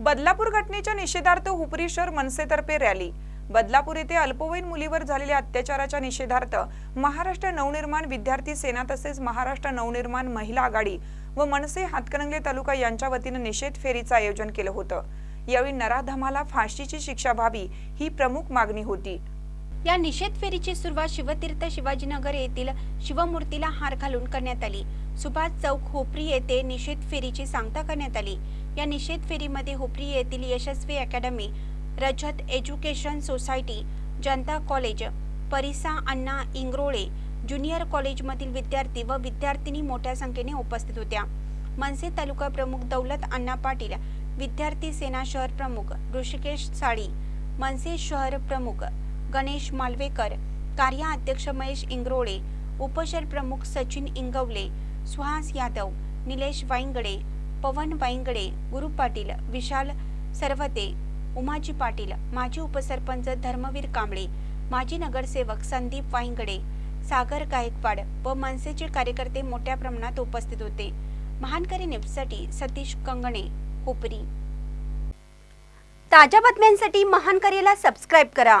बदलापूर घटनेच्या निषेधार्थ हुपरी शहर मनसेतर्फे रॅली. बदलापूर येथे अल्पवयीन मुलीवर झालेल्या अत्याचाराच्या निषेधार्थ महाराष्ट्र नवनिर्माण विद्यार्थी सेना तसेच महाराष्ट्र नवनिर्माण महिला आघाडी व मनसे हातकणंगले तालुका यांच्या वतीनं निषेध फेरीचं आयोजन केलं होतं. यावेळी नराधमाला फाशीची शिक्षा व्हावी ही प्रमुख मागणी होती. या निषेध फेरीची सुरुवात शिवतीर्थ शिवाजीनगर येथील शिवमूर्तीला हार घालून करण्यात आली. सुभाष चौक होपरी येथे निषेध फेरीची सांगता करण्यात आली. या निषेध फेरीमध्ये होपरी येथील Yashasvi academy Rajat education society Janata college परिसा अण्णा इंग्रोळे ज्युनियर कॉलेजमधील विद्यार्थी व विद्यार्थिनी मोठ्या संख्येने उपस्थित होत्या. मनसे तालुका प्रमुख दौलत अण्णा पाटील विद्यार्थी सेना शहर प्रमुख ऋषिकेश साळी मनसे शहर प्रमुख गणेश मालवेकर कार्याध्यक्ष महेश इंग्रोळे उपशर प्रमुख सचिन इंगवले सुहास यादव निलेश वाईंगडे पवन वाईंगडे गुरु पाटील विशाल सरवते उमाजी पाटील माजी उपसरपंच धर्मवीर कांबळे माजी नगरसेवक संदीप वाईंगडे सागर गायकवाड व मनसेचे कार्यकर्ते मोठ्या प्रमाणात उपस्थित होते. महानकरी न्यूजसाठी सतीश कंगणे हुपरी. ताज्या बातम्यांसाठी महानकरीला सबस्क्राईब करा.